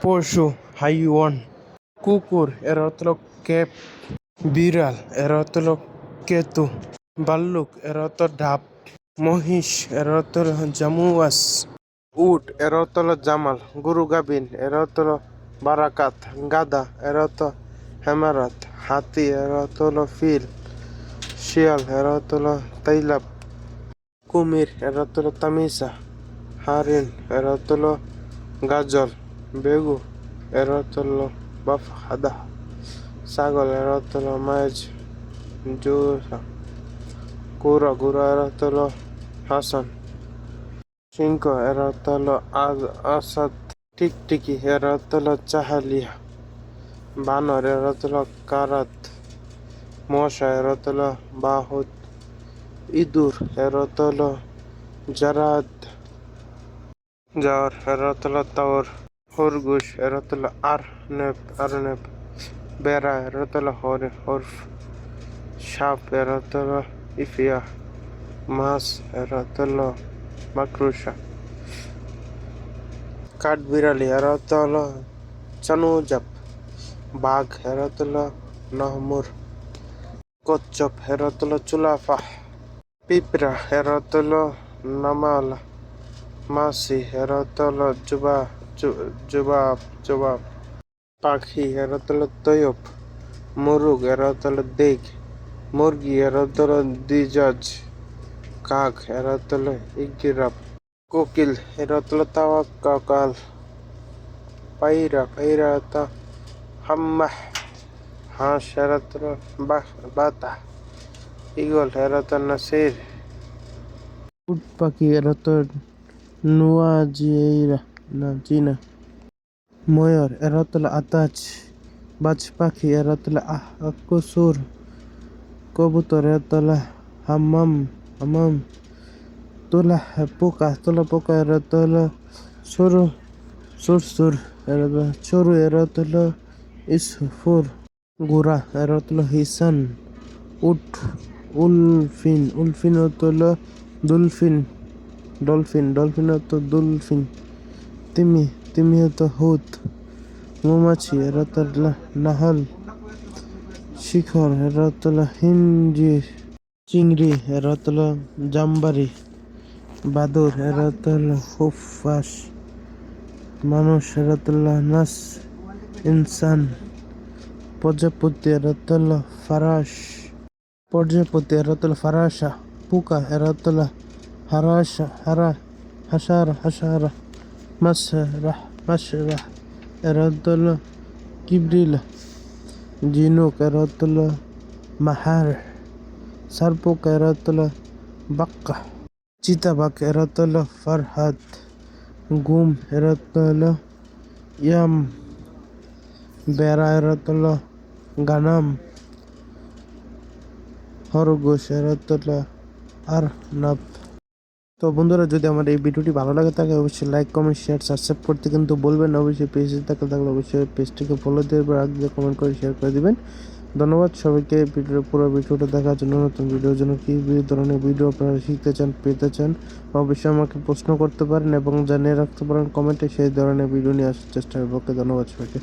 পশু হাইওয়ান কুকুর এর অর্থ হলো ক্যাপ বিড়াল এর অর্থ হলো কেতু ভাল্লুক এর অর্থ ডাব মহিষ এর অর্থ হলো জামুয়াস উট এর অর্থ হলো জামাল গরু গাবিন এর অর্থ হলো বারাকাত গাদা এর অর্থ হেমারাত হাতি এর অর্থ হলো ফিল শিয়াল এর অর্থ হলো তাইলাব কুমির এর অর্থ হলো তামিসা হারিন এর অর্থ হলো গাজল বেগু এর অর্থ হলো হাদা ছাগল এর অর্থ হলো মায়েজ জোসা কুরা গুরা এর অর্থ হলো হাসান সিংহ এর অর্থ হলো আজ আসাদ টিকটিকি এর অর্থ হলো চাহালিয়া বানর এর অর্থ হলো কারাত মশা এর অর্থ হলো বাহুত ইঁদুর এর অর্থ হলো জারাদ যাওয়ার এর অর্থ হলো তাওর আরনেব আরনেব বেড়া এর অর্থ হলো হর হরফ সাপ এর অর্থ হলো ইফিয়া মাছ এর অর্থ হলো মাকরুসা কাঠবিড়ালি হলো চানুজাপ বাঘ হলো নহমুর অর্থ হলো চুলাফা পিঁপড়া হলো নামালা মাসি হলো জুবা জুবাব জবাব পাখি এর হলো তৈয়ব, মুরুগ এর হলো দেগ, মুরগি এর হলো দিজাজ, কাক এর হলো ইগিরাব, কোকিল এর হলো তাওয়াক্কাল পায়রা পায়রা তা হাম্মাহ, হাঁস এর বা- বাতা ইগল এর অর্থ নাসির। উট পাখি এর অর্থ নুয়া জিয়েরা না। ময়ূর এর হলো আতাজ বাজ পাখি এর অর্থ হলো আহ, আকুসুর, কবুতর এর অর্থ হলো হাম্মাম হাম্মাম, তোলা পোকা তোলা পোকা এর অর্থ হলো সরু সুরসুর এর চরু এর ইসফুর গোরা এর হিসান, উট, উলফিন উলফিন হলো দুলফিন, ডলফিন ডলফিন অর্থ দুলফিন। তিমি তিমি অর্থ হুত, মৌমাছি, এর হলো নাহল শিখর, এর হলো হিঞ্জির চিংড়ি, এর হলো জাম্বারি বাদুর, এর হলো হুফাস মানুষ, এর হলো নাস, ইনসান, প্রজাপতি, এর হলো ফারাস, প্রজাপতি, এর হলো ফারাসা, পুকা, এর হলো হারাসা, হারা হাসারা হাসারা। মাসরাহ মাসরাহ এর অর্থ হলো কিবরিলা, জিনুক এর অর্থ হলো মাহার, সারপোক এর অর্থ হলো বাক্কা, চিতাবাক এর অর্থ হলো ফারহাদ অর্থ হলো ইয়াম বেড়া এর অর্থ হলো গানাম খরগোশ এর অর্থ হলো আর নাব তো বন্ধুরা, যদি আমার এই ভিডিওটি ভালো লাগে থাকে অবশ্যই লাইক কমেন্ট শেয়ার সাবস্ক্রাইব করতে কিন্তু বলবেন অবশ্যই পেজে থাকলে থাকলে অবশ্যই পেজটিকে ফলো দিয়ে রাখবে কমেন্ট করে শেয়ার করে দিবেন। ধন্যবাদ সবাইকে ভিডিও পুরো ভিডিওটা দেখার জন্য, নতুন ভিডিওর জন্য কী ধরনের ভিডিও আপনারা শিখতে চান, পেতে চান, অবশ্যই আমাকে প্রশ্ন করতে পারেন এবং জানিয়ে রাখতে পারেন কমেন্টে সেই ধরনের ভিডিও নিয়ে আসার চেষ্টা করব। ধন্যবাদ সবাইকে।